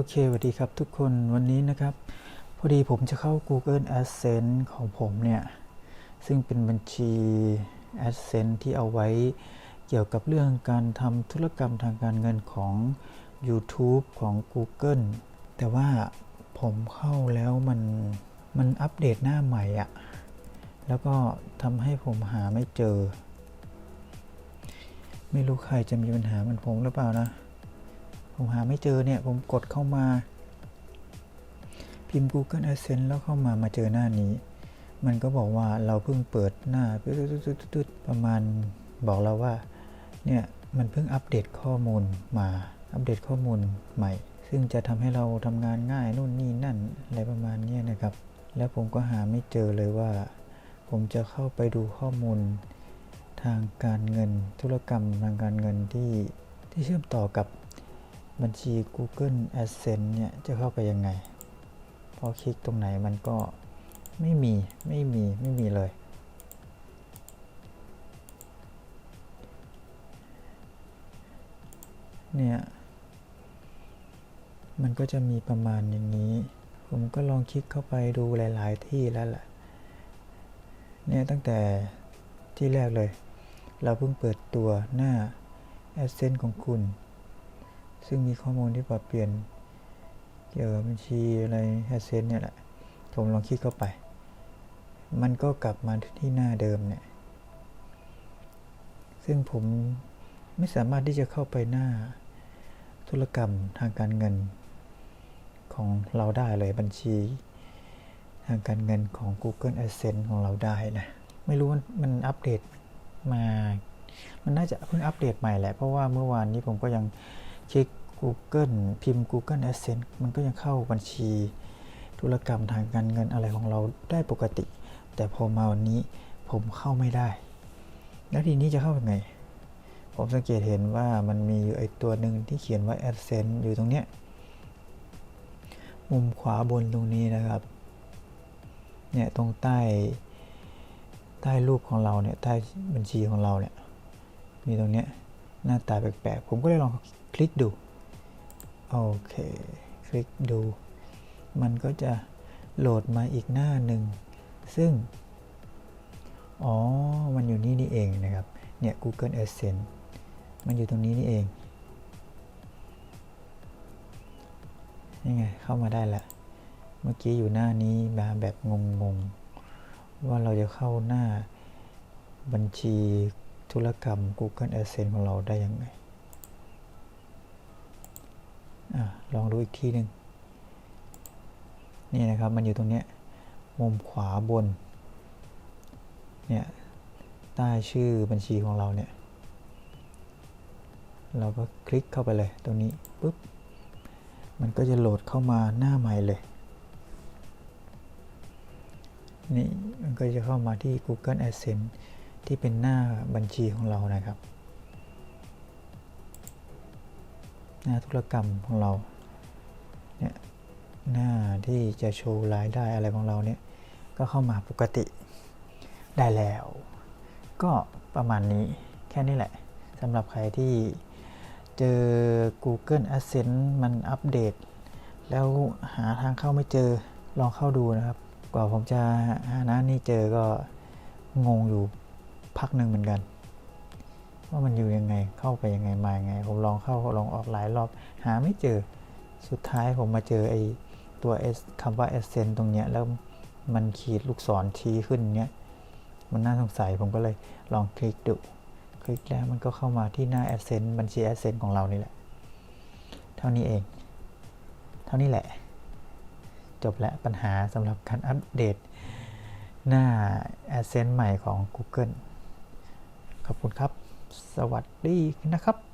โอเคสวัสดีครับทุกคนวันนี้นะครับ พอดีผมจะเข้า Google Adsense ของผมเนี่ย ซึ่งเป็นบัญชี Adsense ที่เอาไว้เกี่ยวกับเรื่องการทำธุรกรรมทางการเงินของ YouTube ของ Google แต่ว่าผมเข้าแล้วมันมันอัปเดตหน้าใหม่อะแล้วก็ทำให้ผมหาไม่เจอ ไม่รู้ใครจะมีปัญหาเหมือนผมหรือเปล่านะ ผมหาไม่เจอเนี่ย ผมกดเข้ามา พิมพ์ Google Adsense แล้วเข้ามามาเจอหน้านี้ มันก็บอกว่าเราเพิ่งเปิดหน้าตึ๊ดๆประมาณบอกเราว่า เนี่ยมันเพิ่งอัปเดตข้อมูลมา อัปเดตข้อมูลใหม่ ซึ่งจะทำให้เราทำงานง่ายนู่นนี่นั่นอะไรประมาณนี้นะครับ แล้วผมก็หาไม่เจอเลยว่า ผมจะเข้าไปดูข้อมูลทางการเงินธุรกรรมทางการเงินที่ที่เชื่อมต่อกับ บัญชี Google Adsense เนี่ยจะเข้าไปยังไง พอคลิกตรงไหนมันก็ไม่มีไม่มีไม่มีเลย เนี่ย มันก็จะมีประมาณอย่างนี้ ผมก็ลองคลิกเข้าไปดูหลาย ๆ ที่แล้วแหละเนี่ยตั้งแต่ที่แรกเลย เราเพิ่งเปิดตัวหน้า Adsense ของคุณ ซึ่งมีข้อมูลที่ปรับเปลี่ยนเกี่ยวกับบัญชีอะไร Adsense เนี่ยแหละ ผมลองคลิกเข้าไป มันก็กลับมาที่หน้าเดิมเนี่ย ซึ่งผมไม่สามารถที่จะเข้าไปหน้าธุรกรรมทางการเงินของเราได้เลยบัญชี ทางการเงินของ Google Adsense ของเราได้นะ ไม่รู้มันมันอัปเดตมา มันน่าจะเพิ่งอัปเดตใหม่แหละ เพราะว่าเมื่อวานนี้ผมก็ยัง คลิก Google พิมพ์ Google Adsense มันก็ยังเข้าบัญชี ธุรกรรมทางการเงินอะไรของเราได้ปกติ แต่พอมาวันนี้ผมเข้าไม่ได้ แล้วทีนี้จะเข้ายังไง ผมสังเกตเห็นว่ามันมีอยู่ไอตัวหนึ่งที่เขียนว่า Adsense อยู่ตรงเนี้ยมุมขวาบนตรงนี้นะครับ เนี่ยตรงใต้ใต้รูปของเราเนี่ยใต้บัญชีของเราเนี่ยมีตรงเนี้ย หน้าตาแปลกๆ ผมก็เลยลองคลิกดู โอเค คลิกดู มันก็จะโหลดมาอีกหน้าหนึ่ง ซึ่ง อ๋อ มันอยู่นี่นี่เองนะครับ เนี่ย Google Adsense มันอยู่ตรงนี้นี่เองนี่ไง เข้ามาได้ล้วเมื่อกี้อยู่หน้านี้มาแบบงงๆ ว่าเราจะเข้าหน้าบัญชี ธุรกรรม Google Adsense ของเราได้ยังไงอะลองดูอีกทีหนึ่งนี่นะครับ มันอยู่ตรงเนี้ยมุมขวาบน เนี่ย ใต้ชื่อบัญชีของเราเนี่ย เราก็คลิกเข้าไปเลย ตรงนี้ปุ๊บ มันก็จะโหลดเข้ามาหน้าใหม่เลย นี่ มันก็จะเข้ามาที่ Google Adsense ที่เป็นหน้าบัญชีของเรานะครับ หน้าธุรกรรมของเราเนี่ยหน้าที่จะโชว์รายได้อะไรของเราเนี่ยก็เข้ามาปกติได้แล้ว ก็ประมาณนี้แค่นี้แหละสำหรับใครที่เจอ Google Adsense มันอัปเดต แล้วหาทางเข้าไม่เจอลองเข้าดูนะครับ กว่าผมจะหาหน้านี่เจอก็งงอยู่ พักหนึ่งเหมือนกัน ว่ามันอยู่ยังไงเข้าไปยังไงมายังไง ผมลองเข้าลองออกหลายรอบ หาไม่เจอสุดท้ายผมมาเจอไอ้ตัว S คำว่า Adsense ตรงเนี้ยแล้วมันขีดลูกศรชี้ขึ้นเนี้ยมันน่าสงสัยผมก็เลยลองคลิกดู คลิกแล้วมันก็เข้ามาที่หน้า Adsense บัญชี Adsense ของเรานี่แหละ เท่านี้เอง เท่านี้แหละ จบแล้วปัญหาสำหรับการอัปเดตหน้า Adsense ใหม่ของ Google ขอบคุณครับ สวัสดีนะครับ